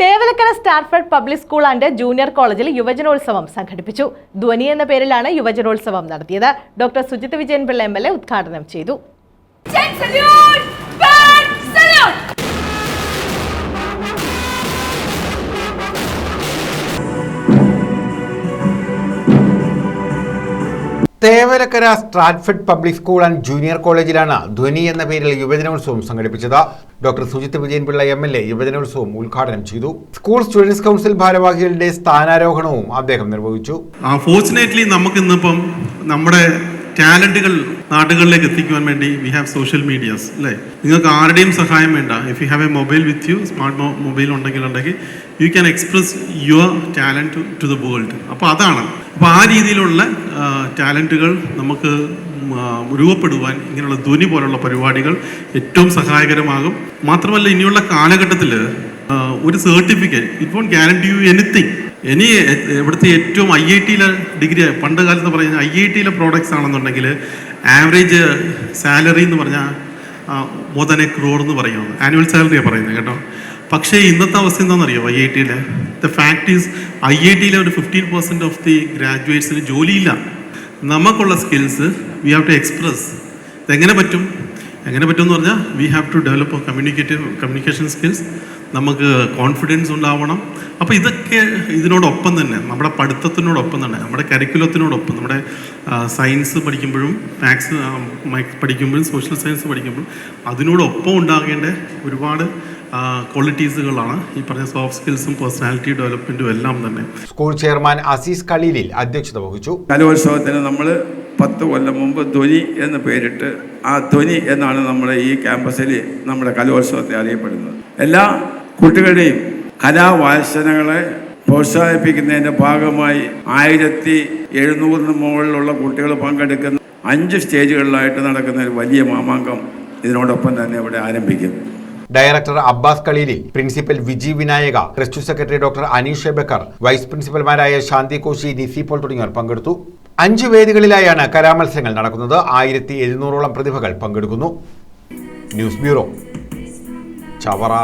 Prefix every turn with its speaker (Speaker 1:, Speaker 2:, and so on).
Speaker 1: Thevalakkara സ്റ്റാർഫഡ് public school and junior കോളേജിൽ യുവജനോത്സവം സംഘടിപ്പിച്ചു. ധ്വനി എന്ന പേരിലാണ് യുവജനോത്സവം നടത്തിയത്. Doctor Sujith Vijayan Pillai M L A ഉദ്ഘാടനം ചെയ്തു.
Speaker 2: Thevalakkara സ്ട്രാറ്റ്ഫിഡ് public school and junior കോളേജിലാണ് ധ്വനി എന്ന പേരിൽ യുവജനോത്സവം സംഘടിപ്പിച്ചത്. Doctor Sujith Vijayan Pillai M L A യുവജനോത്സവം ഉദ്ഘാടനം ചെയ്തു. സ്കൂൾ സ്റ്റുഡൻസ് കൗൺസിൽ ഭാരവാഹികളുടെ സ്ഥാനാരോഹണവും അദ്ദേഹം നിർവഹിച്ചു.
Speaker 3: ഫോർച്ചുനേറ്റ്ലി നമുക്ക് ഇന്നിപ്പം നമ്മുടെ ടാലന്റുകൾ നാടുകളിലേക്ക് എത്തിക്കുവാൻ വേണ്ടി വി ഹാവ് സോഷ്യൽ മീഡിയാസ് അല്ലേ? നിങ്ങൾക്ക് ആരുടെയും സഹായം വേണ്ട. If you have a mobile with you smart mobile ഉണ്ടെങ്കിൽ ഉണ്ടെങ്കിൽ you can express your talent to the world അപ്പോൾ അതാണ്. അപ്പോൾ ആ രീതിയിലുള്ള ടാലന്റുകൾ നമുക്ക് രൂപപ്പെടുവാൻ ഇങ്ങനെയുള്ള ധ്വനി പോലുള്ള പരിപാടികൾ ഏറ്റവും സഹായകരമാകും. മാത്രമല്ല ഇനിയുള്ള കാലഘട്ടത്തിൽ ഒരു certificate it won't guarantee you anything. ഇനി ഇവിടുത്തെ ഏറ്റവും ഐ ഐ ടിയിലെ ഡിഗ്രി പണ്ട് കാലത്ത് പറഞ്ഞാൽ ഐ ഐ ടിയിലെ പ്രോഡക്റ്റ്സ് ആണെന്നുണ്ടെങ്കിൽ ആവറേജ് സാലറി എന്ന് പറഞ്ഞാൽ മോർ ദാൻ എ ക്രോർ എന്ന് പറയുന്നത് ആനുവൽ സാലറിയാണ് പറയുന്നത് കേട്ടോ. പക്ഷേ ഇന്നത്തെ അവസ്ഥ എന്താണെന്നറിയോ I I ടിയിലെ the fact is I I ടിയിലെ ഒരു ഫിഫ്റ്റീൻ പെർസെന്റ് ഓഫ് ദി ഗ്രാജുവേറ്റ്സിന് ജോലിയില്ല. നമുക്കുള്ള skills we have to express ഇതെങ്ങനെ പറ്റും? എങ്ങനെ പറ്റുമെന്ന് പറഞ്ഞാൽ we have to develop communicative communication skills നമുക്ക് കോൺഫിഡൻസ് ഉണ്ടാവണം. അപ്പോൾ ഇതൊക്കെ ഇതിനോടൊപ്പം തന്നെ നമ്മുടെ പഠിത്തത്തിനോടൊപ്പം തന്നെ നമ്മുടെ കരിക്കുലത്തിനോടൊപ്പം നമ്മുടെ സയൻസ് പഠിക്കുമ്പോഴും മാത്സ് പഠിക്കുമ്പോഴും സോഷ്യൽ സയൻസ് പഠിക്കുമ്പോഴും അതിനോടൊപ്പം ഉണ്ടാകേണ്ട ഒരുപാട് ക്വാളിറ്റീസുകളാണ് ഈ പറഞ്ഞ സോഫ്റ്റ് സ്കിൽസും പേഴ്സണാലിറ്റി ഡെവലപ്മെന്റും എല്ലാം തന്നെ.
Speaker 2: സ്കൂൾ ചെയർമാൻ അസീസ് ഖലീലിൽ അധ്യക്ഷത വഹിച്ചു.
Speaker 4: കലോത്സവത്തിന് നമ്മൾ പത്ത് കൊല്ലം മുമ്പ് ധ്വനി എന്ന് പേരിട്ട് ആ ധ്വനി എന്നാണ് നമ്മുടെ ഈ ക്യാമ്പസിൽ നമ്മുടെ കലോത്സവത്തെ അറിയപ്പെടുന്നത്. എല്ലാ കുട്ടികളുടെയും കലാവാസനകളെ പ്രോത്സാഹിപ്പിക്കുന്നതിന്റെ ഭാഗമായി ആയിരത്തി എഴുന്നൂറിന് മുകളിലുള്ള കുട്ടികൾ പങ്കെടുക്കുന്ന അഞ്ച് സ്റ്റേജുകളിലായിട്ട് നടക്കുന്ന ഒരു വലിയ മാമാങ്കം ഇതിനോടൊപ്പം തന്നെ ഇവിടെ ആരംഭിക്കും
Speaker 2: director Abbas Kaleeli principal Viji Vinayaka trust secretary doctor Aneesh Backer vice പ്രിൻസിപ്പൽമാരായ Shanthi Koshy Nisy Paul തുടങ്ങിയവർ പങ്കെടുത്തു. അഞ്ച് വേദികളിലായാണ് കലാമത്സരങ്ങൾ നടക്കുന്നത്. ആയിരത്തി എഴുന്നൂറോളം പ്രതിഭകൾ പങ്കെടുക്കുന്നു. News bureau. ചവറ.